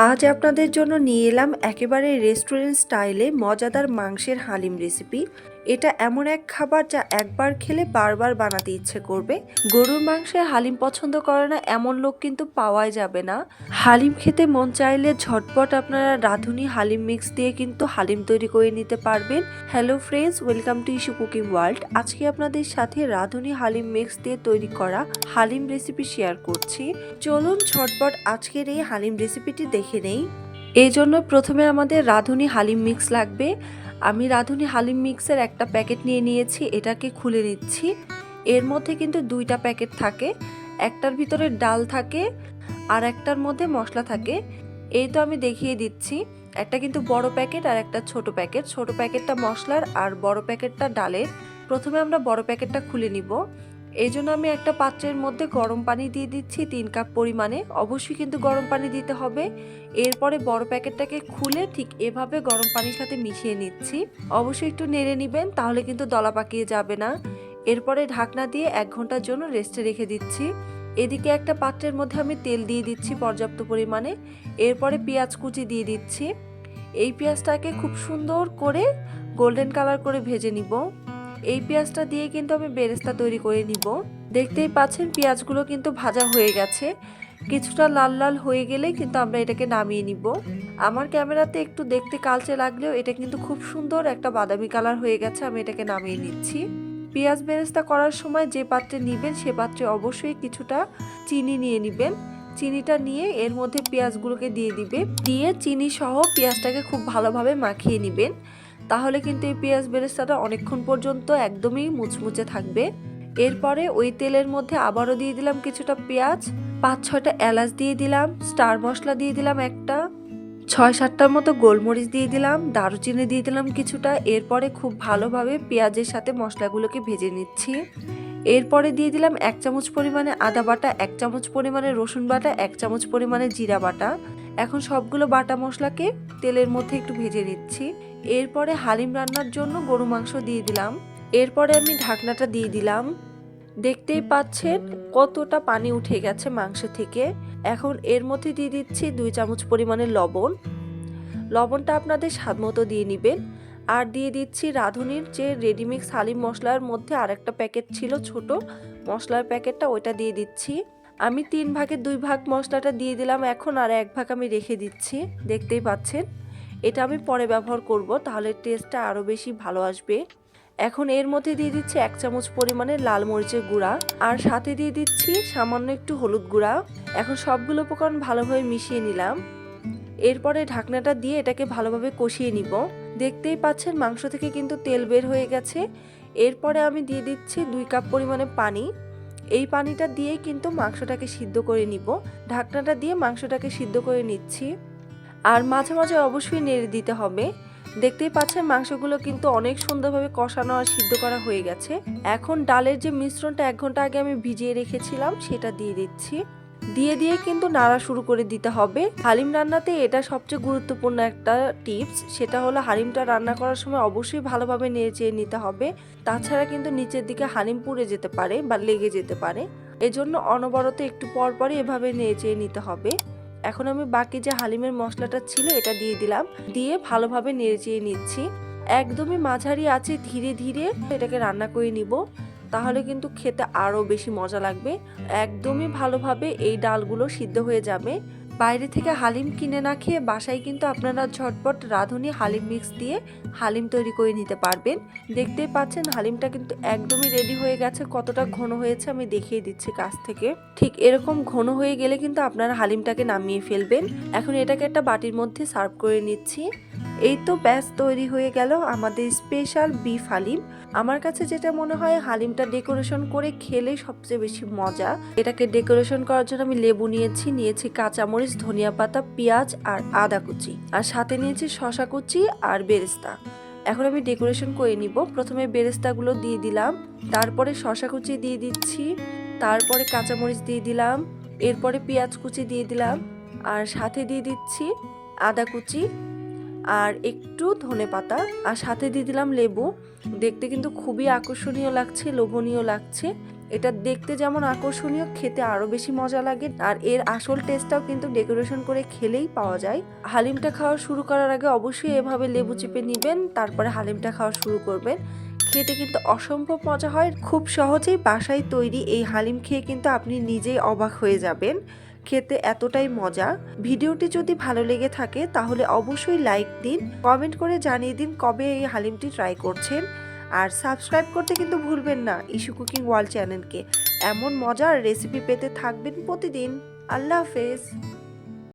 আজ আপনাদের জন্য নিয়ে এলাম একেবারে রেস্টুরেন্ট স্টাইলে মজাদার মাংসের হালিম রেসিপি এটা এমন এক খাবার যা একবার খেলে বারবার বানাতে ইচ্ছে করবে। গরুর মাংসে হালিম পছন্দ করে না, এমন লোক কিন্তু পাওয়াই যাবে না। হালিম খেতে মন চাইলে ঝটপট আপনারা রাঁধুনি হালিম মিক্স দিয়ে কিন্তু হালিম তৈরি করে নিতে পারবেন। Hello friends welcome to issue cooking world আজকে আপনাদের সাথে রাঁধুনি হালিম মিক্স দিয়ে তৈরি করা হালিম রেসিপি শেয়ার করছি। চলুন ঝটপট আজকের এই হালিম রেসিপিটি দেখে নেই। এই জন্য প্রথমে আমাদের রাঁধুনি হালিম মিক্স লাগবে। আমি রাঁধুনি হালিম মিক্সের একটা প্যাকেট নিয়ে নিয়েছি, এটাকে খুলে নিচ্ছি। এর মধ্যে কিন্তু দুইটা প্যাকেট থাকে, একটার ভিতরে ডাল থাকে আর একটার মধ্যে মশলা থাকে। এই তো আমি দেখিয়ে দিচ্ছি, একটা কিন্তু বড় প্যাকেট আর একটা ছোট প্যাকেট। ছোট প্যাকেটটা মশলার আর বড় প্যাকেটটা ডালের। প্রথমে আমরা বড় প্যাকেটটা খুলে নিব। এই জন্য আমি একটা পাত্রের মধ্যে গরম পানি দিয়ে দিচ্ছি, তিন কাপ পরিমাণে। অবশ্যই কিন্তু গরম পানি দিতে হবে। এরপরে বড় প্যাকেটটাকে খুলে ঠিক এভাবে গরম পানির সাথে মিশিয়ে নিচ্ছি। অবশ্যই একটু নেড়ে নিবেন, তাহলে কিন্তু দলা পাকিয়ে যাবে না। এরপরে ঢাকনা দিয়ে এক ঘণ্টার জন্য রেস্টে রেখে দিচ্ছি। এদিকে একটা পাত্রের মধ্যে আমি তেল দিয়ে দিচ্ছি পর্যাপ্ত পরিমাণে। এরপরে পেঁয়াজ কুচি দিয়ে দিচ্ছি। এই পেঁয়াজটাকে খুব সুন্দর করে গোল্ডেন কালার করে ভেজে নিব। এই পেঁয়াজটা দিয়ে কিন্তু আমি বেরেস্তা তৈরি করে নিব। দেখতেই পাচ্ছেন, পেঁয়াজগুলো কিন্তু ভাজা হয়ে গেছে। কিছুটা লাল লাল হয়ে গেলে কিন্তু আমরা এটাকে নামিয়ে নিব। আমার ক্যামেরাতে একটু দেখতে কালচে লাগলেও এটা কিন্তু খুব সুন্দর একটা বাদামি কালার হয়ে গেছে, আমি এটাকে নামিয়ে নিচ্ছি। পেঁয়াজ বেরেস্তা করার সময় যে পাত্রে নিবেন, সে পাত্রে অবশ্যই কিছুটা চিনি নিয়ে নেবেন। চিনিটা নিয়ে এর মধ্যে পেঁয়াজগুলোকে দিয়ে দিবে। দিয়ে চিনি সহ পেঁয়াজটাকে খুব ভালোভাবে মাখিয়ে নেবেন। তাহলে কিন্তু এই পেঁয়াজ বেরেস্তাটা অনেকক্ষণ পর্যন্ত একদমই মুচমুচে থাকবে। এরপরে ওই তেলের মধ্যে আবারও দিয়ে দিলাম কিছুটা পেঁয়াজ, পাঁচ ছয়টা এলাচ দিয়ে দিলাম, স্টার মশলা দিয়ে দিলাম একটা, ছয় সাতটার মতো গোলমরিচ দিয়ে দিলাম, দারুচিনি দিয়ে দিলাম কিছুটা, এরপরে খুব ভালোভাবে পেঁয়াজের সাথে মশলাগুলোকে ভেজে নিচ্ছি। এরপরে দিয়ে দিলাম এক চামচ পরিমাণে আদা বাটা, এক চামচ পরিমাণে রসুন বাটা, এক চামচ পরিমাণে জিরা বাটা। এখন সবগুলো বাটা মশলাকে তেলের মধ্যে একটু ভেজে নিচ্ছি। এরপরে হালিম রান্নার জন্য গরু মাংস দিয়ে দিলাম। এরপরে আমি ঢাকনাটা দিয়ে দিলাম। দেখতেই পাচ্ছেন কতটা পানি উঠে গেছে মাংস থেকে। এখন এর মধ্যে দিয়ে দিচ্ছি দুই চামচ পরিমাণে লবণ। লবণটা আপনাদের স্বাদ মতো দিয়ে নেবেন। আর দিয়ে দিচ্ছি রাঁধুনির যে রেডিমিক্স হালিম মশলার মধ্যে আরেকটা প্যাকেট ছিল ছোট, মশলার প্যাকেটটা ওইটা দিয়ে দিচ্ছি। আমি তিন ভাগের দুই ভাগ মশলাটা দিয়ে দিলাম। এখন আর এক ভাগ আমি রেখে দিচ্ছি। দেখতেই পাচ্ছেন এটা আমি পরে ব্যবহার করব, তাহলে টেস্টটা আরও বেশি ভালো আসবে। এখন এর মধ্যে দিয়ে দিচ্ছি এক চামচ পরিমাণে লাল মরিচের গুঁড়া, আর সাথে দিয়ে দিচ্ছি সামান্য একটু হলুদ গুঁড়া। এখন সবগুলো উপকরণ ভালোভাবে মিশিয়ে নিলাম। এরপরে ঢাকনাটা দিয়ে এটাকে ভালোভাবে কষিয়ে নিব। দেখতেই পাচ্ছেন মাংস থেকে কিন্তু তেল বের হয়ে গেছে। এরপরে আমি দিয়ে দিচ্ছি দুই কাপ পরিমাণে পানি। এই পানিটা দিয়ে কিন্তু মাংসটাকে সিদ্ধ করে নিব। ঢাকনাটা দিয়ে মাংসটাকে সিদ্ধ করে নিচ্ছি। আর মাঝে মাঝে অবশ্যই নেড়ে দিতে হবে। দেখতেই পাচ্ছেন মাংসগুলো কিন্তু অনেক সুন্দরভাবে কষানো আর সিদ্ধ করা হয়ে গেছে। এখন ডালের যে মিশ্রণটা এক ঘণ্টা আগে আমি ভিজিয়ে রেখেছিলাম, সেটা দিয়ে দিচ্ছি। দিয়ে দিয়ে কিন্তু নাড়া শুরু করে দিতে হবে। হালিম রান্নাতে এটা সবচেয়ে গুরুত্বপূর্ণ একটা টিপস, সেটা হলো হালিমটা রান্না করার সময় অবশ্যই ভালোভাবে নেড়ে চেয়ে নিতে হবে। তাছাড়া কিন্তু নিচের দিকে হালিম পুড়ে যেতে পারে বা লেগে যেতে পারে। এজন্য অনবরত একটু পর পরই এভাবে নেড়ে চেয়ে নিতে হবে। এখন আমি বাকি যে হালিমের মশলাটা ছিল এটা দিয়ে দিলাম। দিয়ে ভালোভাবে নেড়েচিয়ে নিচ্ছি। একদমই মাঝারি আছে, ধীরে ধীরে এটাকে রান্না করে নিব। তাহলে কিন্তু খেতে আরও বেশি মজা লাগবে। একদমই ভালোভাবে এই ডালগুলো সিদ্ধ হয়ে যাবে। বাইরে থেকে হালিম কিনে না খেয়ে বাসায় কিন্তু আপনারা ঝটপট রাঁধুনি হালিম মিক্স দিয়ে হালিম তৈরি করে নিতে পারবেন। দেখতেই পাচ্ছেন হালিমটা কিন্তু একদমই রেডি হয়ে গেছে, কতটা ঘন হয়েছে আমি দেখিয়ে দিচ্ছি কাছ থেকে। ঠিক এরকম ঘন হয়ে গেলে কিন্তু আপনারা হালিমটাকে নামিয়ে ফেলবেন। এখন এটাকে একটা বাটির মধ্যে সার্ভ করে নিচ্ছি। এই তো ব্যাস তৈরি হয়ে গেল আমাদের স্পেশাল বিফ হালিম। আমার কাছে যেটা মনে হয় হালিমটা ডেকোরেশন করে খেলে সবচেয়ে বেশি মজা। এটাকে ডেকোরেশন করার জন্য আমি লেবু নিয়েছি নিয়েছি কাঁচামরিচ, ধনিয়া পাতা, পেঁয়াজ আর আদা কুচি। আর সাথে নিয়েছি শশা কুচি আর বেরেস্তা। এখন আমি ডেকোরেশন করে নিব। প্রথমে বেরেস্তাগুলো দিয়ে দিলাম, তারপরে শশা কুচি দিয়ে দিচ্ছি, তারপরে কাঁচামরিচ দিয়ে দিলাম, এরপরে পেঁয়াজ কুচি দিয়ে দিলাম, আর সাথে দিয়ে দিচ্ছি আদা কুচি আর একটু ধনে পাতা আর সাথে দিয়ে দিলাম লেবু। দেখতে কিন্তু খুবই আকর্ষণীয় লাগছে, লোভনীয় লাগছে। এটা দেখতে যেমন আকর্ষণীয়, খেতে আরও বেশি মজা লাগে। আর এর আসল টেস্টটাও কিন্তু ডেকোরেশন করে খেলেই পাওয়া যায়। হালিমটা খাওয়া শুরু করার আগে অবশ্যই এভাবে লেবু চিপে নেবেন, তারপরে হালিমটা খাওয়া শুরু করবেন। খেতে কিন্তু অসম্ভব মজা হয়। খুব সহজেই বাসায় তৈরি এই হালিম খেয়ে কিন্তু আপনি নিজেই অবাক হয়ে যাবেন। খেতে এতটাই মজা। ভিডিওটি যদি ভালো লেগে থাকে, তাহলে অবশ্যই লাইক দিন কমেন্ট করে জানিয়ে দিন কবে এই হালিমটি ট্রাই করছেন। আর সাবস্ক্রাইব করতে কিন্তু ভুলবেন না ইস্যু কুকিং ওয়ার্ল্ড চ্যানেলকে। এমন মজার রেসিপি পেতে থাকবেন প্রতিদিন। আল্লাহ হাফেজ।